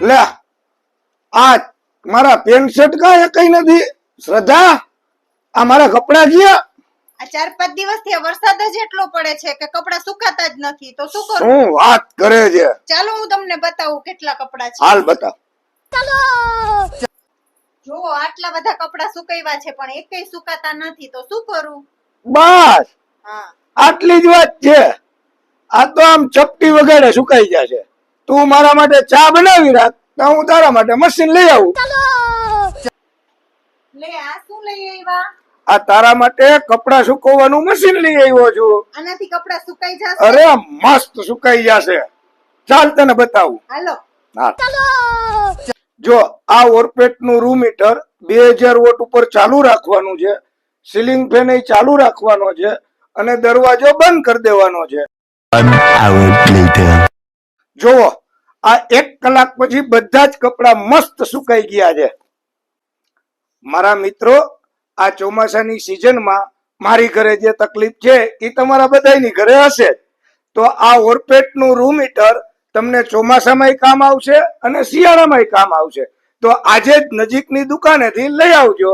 લે આ મારા પેન્ટ શર્ટ કાય કઈ નથી. શ્રદ્ધા આ મારા કપડા ગયા આ ચાર પાંચ દિવસથી વરસાદ જ એટલો પડે છે કે કપડા સુકાતા જ નથી. તો શું કરું? શું વાત કરે છે? ચાલો હું તમને બતાવું કેટલા કપડા છે. હાલ બતાવ. જો આટલા બધા કપડા સુકાવ્યા છે પણ એકેય સુકાતા નથી તો શું કરું? બસ. હા. આટલી જ વાત છે. આ તો આમ ચપટી વગાડે સુકાઈ જશે તું મારા માટે ચા બનાવી રાખ. તો હું તારા માટે મશીન લઈ આવું. લે આ શું લઈ આવ્યા? આ તારા માટે કપડા સુકવવાનું મશીન લઈ આવ્યો છું. આનાથી કપડા સુકાઈ જશે? અરે મસ્ત સુકાઈ જશે. ચાલ તને બતાવું. હાલો. હા. જો આ ઓરપેટનું રૂમ હીટર બે હજાર વોટ ઉપર ચાલુ રાખવાનું છે. સીલિંગ ફેન ચાલુ રાખવાનો છે અને દરવાજો બંધ કરી દેવાનો છે. જુઓ આ એક કલાક પછી બધા જ કપડા મસ્ત સુકાઈ ગયા છે. મારા મિત્રો, આ ચોમાસાની સિઝનમાં મારી ઘરે જે તકલીફ છે, એ તમારા બધાની ઘરે હશે તો આ ઓરપેટનું રૂમ હીટર તમને ચોમાસામાંય કામ આવશે અને શિયાળામાંય કામ આવશે. તો આજે જ નજીકની દુકાનેથી લઈ આવજો.